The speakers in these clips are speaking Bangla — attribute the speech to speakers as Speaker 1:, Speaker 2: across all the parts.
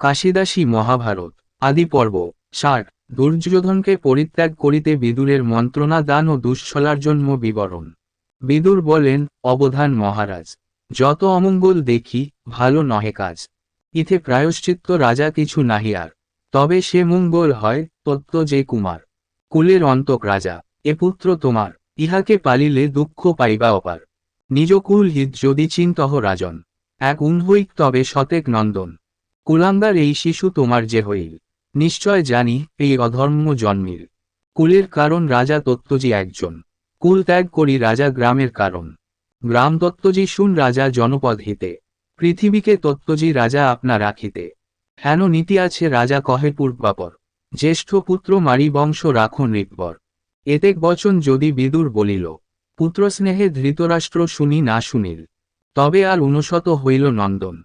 Speaker 1: কাশিদাসী মহাভারত, আদি পর্ব, ষাট, দুর্যোধনকে পরিত্যাগ করিতে বিদুরের মন্ত্রণা দান ও দুঃসলার জন্ম বিবরণ। বিদুর বলেন, অবধান মহারাজ, যত অমঙ্গল দেখি, ভালো নহে কাজ। ইথে প্রায়শ্চিত্ত রাজা কিছু নাহি আর। তবে সে মঙ্গল হয়, তত্ত্ব যে কুমার। কুলের অন্তক রাজা, এ পুত্র তোমার। ইহাকে পালিলে দুঃখ পাইবা অপার। নিজ কুল হিত যদি চিন্তহ রাজন। এক উনহৈক তবে শতেক নন্দন। কুলাঙ্গার এই শিশু তোমার যে হইল। নিশ্চয় জানি এই অধর্ম জন্মিল কুলের কারণ রাজা তত্ত্বজি একজন। কুল ত্যাগ করি রাজা গ্রামের কারণ। গ্রাম তত্ত্বজি শুন রাজা জনপদ হিতে। পৃথিবীকে তত্ত্বজি রাজা আপনা রাখিতে। হেন নীতি আছে রাজা কহে পূর্বাপর। জ্যেষ্ঠ পুত্র মারি বংশ রাখো নৃপবর এতেক বচন যদি বিদুর বলিল। পুত্রস্নেহে ধৃতরাষ্ট্র শুনি না শুনিল। তবে আর উনশত হইল নন্দন।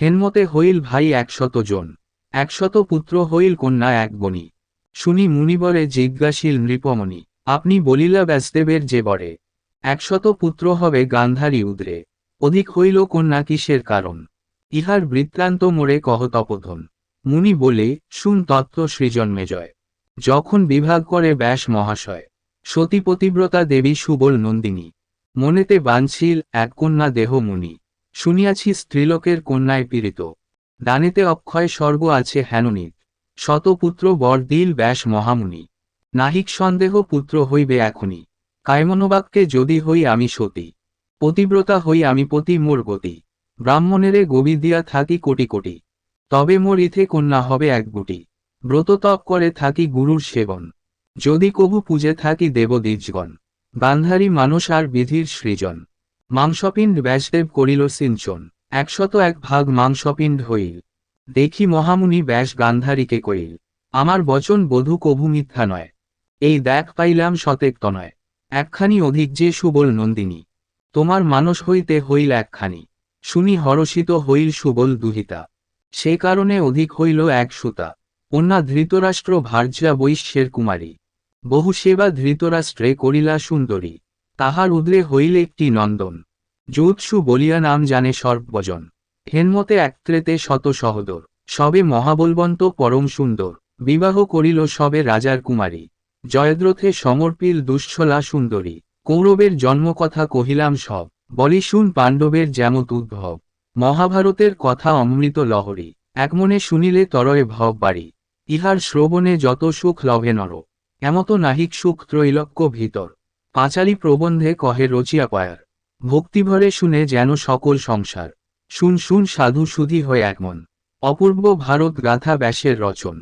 Speaker 1: হেনমতে হইল ভাই একশত জন। একশত পুত্র হইল কন্যা এক বনি শুনি মুনিবরে জিজ্ঞাসীল নৃপমণি, আপনি বলিলা ব্যাসদেবের যে বরে, একশত পুত্র হবে গান্ধারী উদ্রে। অধিক হইল কন্যা কিসের কারণ? ইহার বৃত্তান্ত মোড়ে কহ তপোধন। মুনি বলে, শুন তত্ত্ব সৃজন্মে জয়। যখন বিভাগ করে ব্যাস মহাশয় সতী পতিব্রতা দেবী সুবল নন্দিনী। মনেতে বাঞ্ছিল এক কন্যা দেহ মুনি। শুনিয়াছি স্ত্রীলোকের কন্যায় পীড়িত। দানেতে অক্ষয় স্বর্গ আছে হেননিত শতপুত্র বর দিল ব্যাস মহামুনি। নাহিক সন্দেহ পুত্র হইবে এখনই। কায়মনোবাক্যে যদি হই আমি সতী। পতিব্রতা হই আমি পতি মোর গতি। ব্রাহ্মণেরে গবি দিয়া থাকি কোটি কোটি। তবে মোর ইথে কন্যা হবে এক গুটি। ব্রত তপ করে থাকি গুরুর সেবন। যদি কবু পূজে থাকি দেবদ্বিজগণ গান্ধারী মানুষ আর বিধির সৃজন। মাংসপিণ্ড ব্যাসদেব করিল সিঞ্চন, একশত এক ভাগ মাংসপিণ্ড হইল। দেখি মহামুনি ব্যাস গান্ধারীকে কইল, আমার বচন বধূ কভু মিথ্যা নয়। এই দেখ পাইলাম শতেক তনয় একখানি অধিক যে সুবল নন্দিনী। তোমার মানস হইতে হইল একখানি। শুনি হরষিত হইল সুবল দুহিতা। সে কারণে অধিক হইল এক সুতা। অন্যা ধৃতরাষ্ট্র ভার্যা বৈশ্যের কুমারী। বহু সেবা ধৃতরাষ্ট্রে করিলা সুন্দরী। তাহার উদ্রে হইল একটি নন্দন। যুৎসু বলিয়া নাম জানে সর্বজন। হেনমতে একত্রেতে শত সহদর। সবে মহাবলবন্ত, পরম সুন্দর। বিবাহ করিল সবে রাজার কুমারী। জয়দ্রথে সমর্পিল দুঃস্থলা সুন্দরী। কৌরবের জন্মকথা কহিলাম সব। বলি শুন পাণ্ডবের যেমত উদ্ভব। মহাভারতের কথা অমৃত লহরী। একমনে শুনিলে তরয়ে ভব বাড়ি। ইহার শ্রবণে যত সুখ লভে নর। এমত নাহিক সুখ ত্রৈলক্য ভিতর। পাঁচালী প্রবন্ধে কহে রচিয়া পায়ার ভক্তিভরে শুনে যেন সকল সংসার। শুন শুন সাধু সুধি হয়ে একমন অপূর্ব ভারত গাথা ব্যাসের রচন।